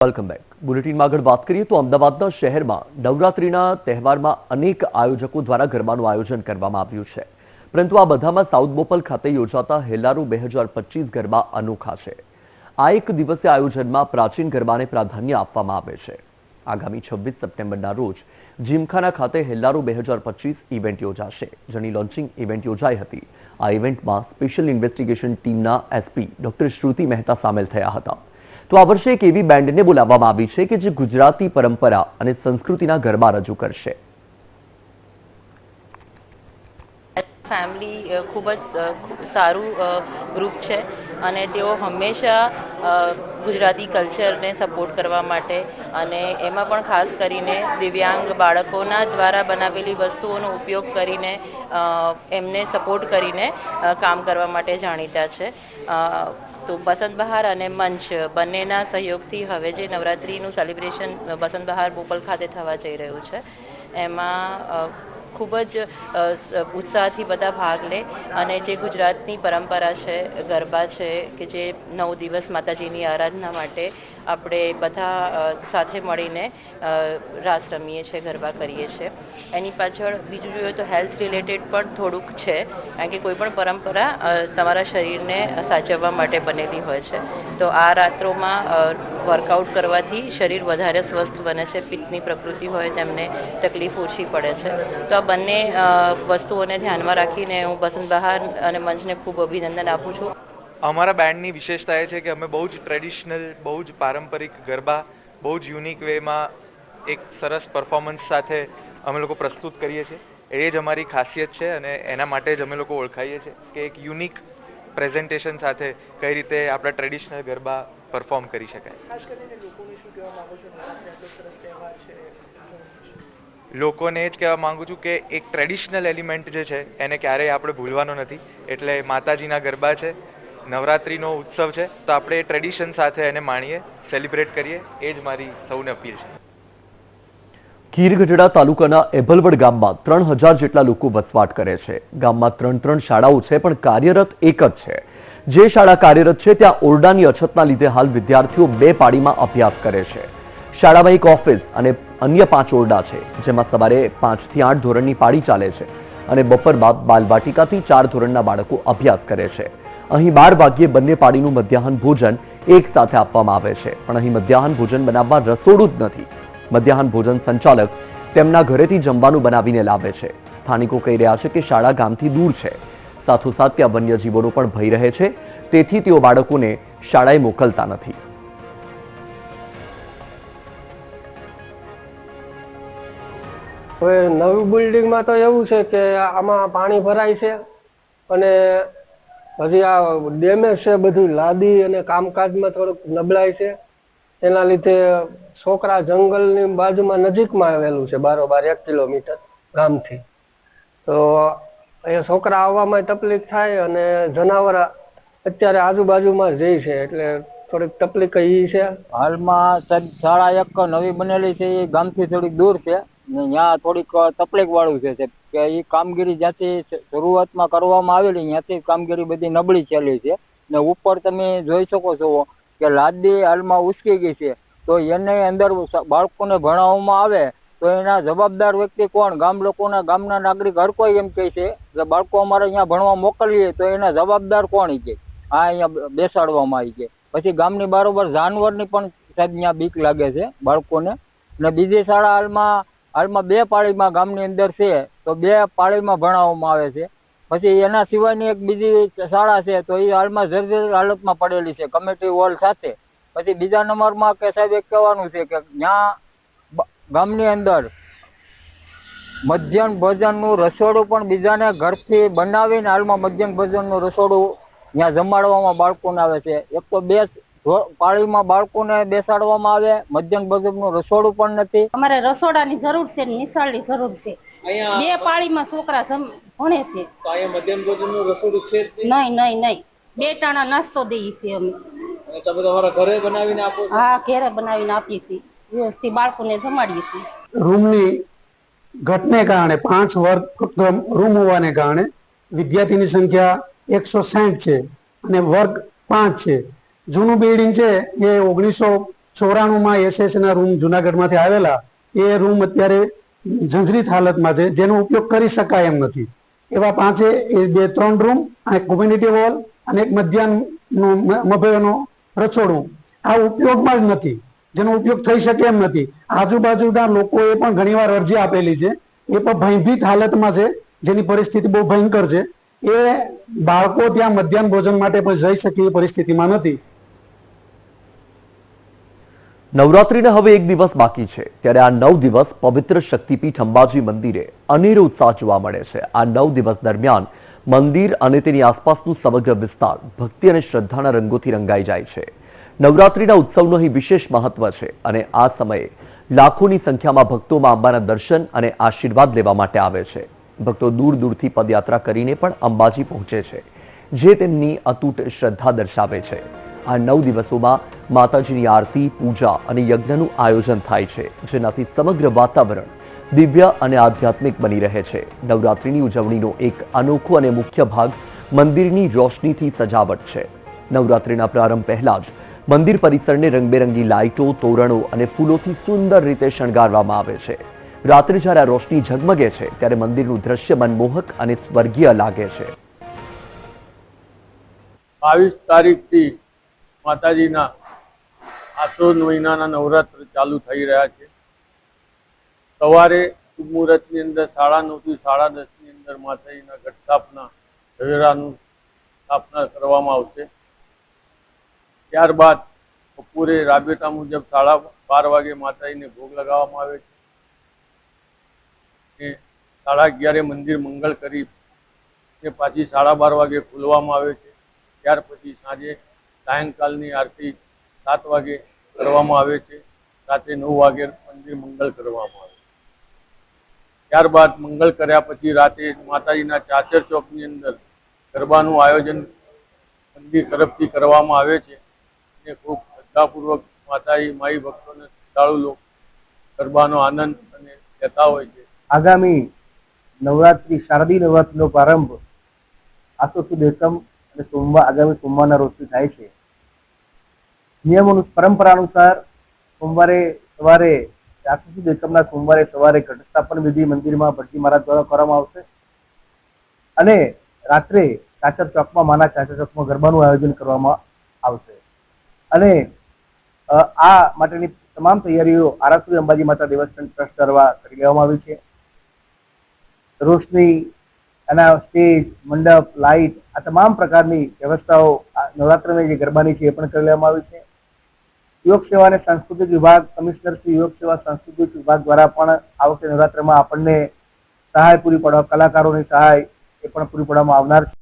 Welcome back બુલેટિનમાં આગળ વાત કરીએ તો અમદાવાદના શહેરમાં નવરાત્રીના તહેવારમાં અનેક આયોજકો દ્વારા ગરબાનું આયોજન કરવામાં આવ્યું છે. પરંતુ આ બધામાં સાઉથ બોપલ ખાતે યોજાતા હેલારો બે ગરબા અનોખા છે. આ એક દિવસીય આયોજનમાં પ્રાચીન ગરબાને પ્રાધાન્ય આપવામાં આવે છે. આગામી છવ્વીસ સપ્ટેમ્બરના રોજ જીમખાના ખાતે હેલ્લારો બે હજાર પચીસ ઇવેન્ટ યોજાશે. જેની લોન્ચિંગ ઇવેન્ટ યોજાઈ હતી. આ ઇવેન્ટમાં સ્પેશિયલ ઇન્વેસ્ટિગેશન ટીમના એસપી ડોક્ટર શ્રુતિ મહેતા સામેલ થયા હતા. તો આ વર્ષે એક એવી બેન્ડને બોલાવવામાં આવી છે કે જે ગુજરાતી પરંપરા અને સંસ્કૃતિના ગરબા રજૂ કરશે. ફેમિલી ખૂબ જ સારું ગ્રુપ છે અને તેઓ હંમેશા ગુજરાતી કલ્ચરને સપોર્ટ કરવા માટે અને એમાં પણ ખાસ કરીને દિવ્યાંગ બાળકોના દ્વારા બનાવેલી વસ્તુઓનો ઉપયોગ કરીને એમને સપોર્ટ કરીને કામ કરવા માટે જાણીતા છે. તો બસંત બહાર અને મંચ બંનેના સહયોગથી હવે જે નવરાત્રિનું સેલિબ્રેશન બસંત બહાર બોપલ ખાતે થવા જઈ રહ્યું છે, એમાં ખૂબ જ ઉત્સાહથી બધા ભાગ લે. અને જે ગુજરાતની પરંપરા છે, ગરબા છે, કે જે નવ દિવસ માતાજીની આરાધના માટે આપણે બધા સાથે મળીને રાસ રમીએ છીએ, ગરબા કરીએ છીએ. એની પાછળ બીજું જોઈએ તો હેલ્થ રિલેટેડ પણ થોડુંક છે, કારણ કે કોઈ પણ પરંપરા તમારા શરીરને સાચવવા માટે બનેલી હોય છે. તો આ રાત્રોમાં વર્કઆઉટ કરવાથી શરીર વધારે સ્વસ્થ બને છે પિત્તની પ્રકૃતિ હોય તેમને તકલીફ ઓછી પડે છે. તો આ બંને વસ્તુઓને ધ્યાનમાં રાખીને હું બસંત બહાર અને મંચને ખૂબ અભિનંદન આપું છું. અમારા બેન્ડની વિશેષતા એ છે કે અમે બહુ જ ટ્રેડિશનલ બહુ જ પારંપરિક ગરબા, બહુ જ યુનિક વેમાં એક સરસ પરફોર્મન્સ સાથે અમે લોકો પ્રસ્તુત કરીએ છીએ. એ જ અમારી ખાસિયત છે અને એના માટે જ અમે લોકો ઓળખાઈએ છીએ કે એક યુનિક પ્રેઝન્ટેશન સાથે કઈ રીતે આપણા ટ્રેડિશનલ ગરબા પરફોર્મ કરી શકાય. લોકોને એ જ કહેવા માંગુ છું કે એક ટ્રેડિશનલ એલિમેન્ટ જે છે એને ક્યારેય આપણે ભૂલવાનો નથી. એટલે માતાજીના ગરબા છે નવરાત્રિનો ઉત્સવ છે તો આપણે એ ટ્રેડિશન સાથે એને માણીએ સેલિબ્રેટ કરીએ. એ જ મારી સૌને અપીલ છે. કીરગઢડા તાલુકાના એભલવડ ગામમાં ત્રણ હજાર જેટલા લોકો વસવાટ કરે છે. ગામમાં ત્રણ ત્રણ શાળાઓ છે પણ કાર્યરત એક જ છે. જે શાળા કાર્યરત છે, ત્યાં ઓરડાની અછતના લીધે હાલ વિદ્યાર્થીઓ બે પાડીમાં અભ્યાસ કરે છે. શાળામાં એક ઓફિસ અને અન્ય પાંચ ઓરડા છે, જેમાં સવારે પાંચથી આઠ ધોરણની પાડી ચાલે છે અને બપોર બાદ બાલવાટિકાથી ચાર ધોરણના બાળકો અભ્યાસ કરે છે. અહીં બાર વાગ્યે બંને પાળીનું મધ્યાહન ભોજન એક સાથે આપવામાં આવે છે, પણ અહીં મધ્યાહન ભોજન બનાવવા રસોડું જ નથી. મધ્યાહન ભોજન સંચાલક તેમના ઘરેથી જમવાનું બનાવીને લાવે છે. સ્થાનિકો કહી રહ્યા છે કે શાળા ગામથી દૂર છે. સાથોસાથ ત્યાં વન્યજીવોનો પણ ભય રહે છે. તેથી તેઓ બાળકોને શાળાએ મોકલતા નથી. હવે નવી બિલ્ડિંગમાં તો એવું છે કે આમાં પાણી ભરાય છે અને હજી આ ડેમેજ છે, બધું લાદી અને કામકાજમાં થોડુંક નબળાઈ છે. એના લીધે છોકરા જંગલની બાજુમાં નજીકમાં આવેલું છે, બારોબાર એક કિલોમીટર ગામથી. તો અહીંયા છોકરા આવવામાં તકલીફ થાય અને જનાવર અત્યારે આજુબાજુમાં જ રહે છે, એટલે થોડીક તકલીફ કઈ છે. હાલમાં શાળા એક નવી બનેલી છે એ ગામથી થોડીક દૂર છે. ને ત્યાં થોડીક તકલીફ વાળું છે કે એ કામગીરી જ્યાંથી શરૂઆતમાં કરવામાં આવેલી ત્યાંથી કામગીરી બધી નબળી ચાલી છે. ને ઉપર તમે જોઈ શકો છો કે લાદી હાલમાં ઉચકી ગઈ છે. તો એને અંદર બાળકોને ભણાવવામાં આવે તો એના જવાબદાર વ્યક્તિ કોણ? ગામ લોકોના ગામના નાગરિક હર કોઈ એમ કહે છે કે બાળકો અમારે અહીંયા ભણવા મોકલીએ તો એના જવાબદાર કોણ કે? આ અહીંયા બેસાડવામાં આવી છે પછી ગામની બારોબર જાનવરની પણ સાહેબ અહીંયા બીક લાગે છે બાળકોને. ને બીજી શાળા હાલમાં હાલમાં બે પાળીમાં ગામની અંદર છે તો બે પાળીમાં ભણાવવામાં આવે છે. પછી એના સિવાયની એક બીજી શાળા છે તો એ હાલમાં જર્જર હાલતમાં પડેલી છે, કમિટી હોલ સાથે. પછી બીજા નંબરમાં કે સાહેબ એક કહેવાનું છે કે બ- ગામની અંદર મધ્યાહન ભોજનનું રસોડું પણ બીજાને ઘરથી બનાવીને હાલમાં મધ્યાહન ભોજનનું રસોડું ત્યાં જમાડવામાં બાળકોને આવે છે. એક તો બે પાળીમાં બાળકોને બેસાડવામાં આવે મધ્યાહન ભોજનનું રસોડું પણ નથી. અમારે રસોડાની જરૂર છે નિશાળની જરૂર છે. બે પાળીમાં છોકરા ભણે છે. મધ્યાહન ભોજનનું રસોડું છે નહીં? નહીં નહીં બે ટાણા નાસ્તો દઈએ છીએ અમે. તમે તમારા ઘરે બનાવીને આપો હા ઘરે બનાવીને આપીએ છીએ. વ્યવસ્થિત બાળકોને જમાડીએ છીએ. રૂમની ઘટને કારણે, પાંચ વર્ગ ફક્ત રૂમ હોવાને કારણે વિદ્યાર્થીની સંખ્યા એકસો સાઠ છે અને વર્ગ પાંચ છે. જૂનું બિલ્ડિંગ છે એ ઓગણીસો ચોરાણુંમાં એસએસના રૂમ જુનાગઢમાંથી આવેલા. એ રૂમ અત્યારે જંજરીત હાલતમાં છે. જેનો ઉપયોગ કરી શકાય એમ નથી. એવા પાંચે, એ બે ત્રણ રૂમ અને કોમ્યુનિટી હોલ અને એક મધ્યાહનનું મભયનો રસોડું. આ ઉપયોગમાં જ નથી. જેનો ઉપયોગ થઈ શકે એમ નથી. આજુબાજુના લોકોએ પણ ઘણીવાર અરજી આપેલી છે. એ પણ ભયભીત હાલતમાં છે. જેની પરિસ્થિતિ બહુ ભયંકર છે. એ બાળકો ત્યાં મધ્યાહન ભોજન માટે પણ જઈ શકે એ પરિસ્થિતિમાં નથી. નવરાત્રીને હવે એક દિવસ બાકી છે. ત્યારે આ નવ દિવસ પવિત્ર શક્તિપીઠ અંબાજી મંદિરે અનેરો ઉત્સાહ જોવા મળે છે. આ નવ દિવસ દરમિયાન મંદિર અને તેની આસપાસનું સમગ્ર વિસ્તાર ભક્તિ અને શ્રદ્ધાના રંગોથી રંગાઈ જાય છે. નવરાત્રીના ઉત્સવનું અહીં વિશેષ મહત્વ છે અને આ સમયે લાખોની સંખ્યામાં ભક્તો માં અંબાના દર્શન અને આશીર્વાદ લેવા માટે આવે છે. ભક્તો દૂર દૂરથી પદયાત્રા કરીને પણ અંબાજી પહોંચે છે, જે તેમની અતૂટ શ્રદ્ધા દર્શાવે છે. આ નવ દિવસોમાં માતાજીની આરતી, પૂજા અને યજ્ઞનું આયોજન થાય છે, જેનાથી સમગ્ર વાતાવરણ દિવ્ય અને આધ્યાત્મિક બની રહે છે. નવરાત્રીની ઉજવણીનો એક અનોખો અને મુખ્ય ભાગ મંદિરની રોશનીથી સજાવટ છે. નવરાત્રીના પ્રારંભ પહેલા જ મંદિર પરિસરને રંગબેરંગી લાઇટો, તોરણો અને ફૂલોથી સુંદર રીતે શણગારવામાં આવે છે. રાત્રે જ્યારે રોશની ઝગમગે છે, ત્યારે મંદિરનું દ્રશ્ય મનમોહક અને સ્વર્ગીય લાગે છે. બાવીસ તારીખથી માતાજીના આસો મહિનાના નવરાત્ર ચાલુ થઈ રહ્યા છે. સવારે મુહૂર્તની અંદર સાડા નવથી સાડા દસની અંદર માતાજીના ઘટ સ્થાપના સ્થાપના કરવામાં આવશે. ત્યારબાદ બપોરે રાબેતા મુજબ સાડા બાર વાગે માતાજીને ભોગ લગાવવામાં આવે છે. સાડા અગિયારે મંદિર મંગળ કરી પાછી સાડા બાર વાગે ખોલવામાં આવે છે. ત્યાર પછી સાંજે સાયંકાલની આરતી સાત વાગે કરવામાં આવે છે. રાતે નવ વાગે મંદિર મંગળ કરવામાં આવે ત્યારબાદ મંગળ કર્યા પછી રાતે માતાજીના ચાચર ચોકની અંદર ગરબાનું આયોજન મંદિર તરફથી કરવામાં આવે છે. અને ખૂબ શ્રદ્ધાપૂર્વક માતાજી, માઈ ભક્તોને શ્રદ્ધાળુ ગરબાનો આનંદ અને લેતા હોય છે. આગામી નવરાત્રી, શારદી નવરાત્રીનો પ્રારંભ આસો સુદ એકમ અને સોમવાર, આગામી સોમવારના રોજથી થાય છે. નિયમો પરંપરા અનુસાર સોમવારે સવારે આસો સુદ એકમના સોમવારે સવારે ઘટ સ્થાપન વિધિ મંદિરમાં ભટ્ટી મહારાજ દ્વારા કરવામાં આવશે. અને રાત્રે ચાચર ચોકમાં, માના ચાચર ચોકમાં ગરબાનું આયોજન કરવામાં આવશે. અને આ માટેની તમામ તૈયારીઓ આરાસુરી અંબાજી માતા દેવસ્થાન ટ્રસ્ટ દ્વારા કરી લેવામાં આવી છે. રોશની, એના સ્ટેજ, મંડપ, લાઇટ, આ તમામ પ્રકારની વ્યવસ્થાઓ નવરાત્રની જે ગરબાની છે એ પણ કરી લેવામાં આવી છે. યોગ સેવા અને સાંસ્કૃતિક વિભાગ કમિશનર શ્રી યોગ સેવા સાંસ્કૃતિક વિભાગ દ્વારા પણ આ વખતે નવરાત્રમાં આપણને સહાય પૂરી પાડવા, કલાકારોની સહાય એ પણ પૂરી પાડવામાં આવનાર છે.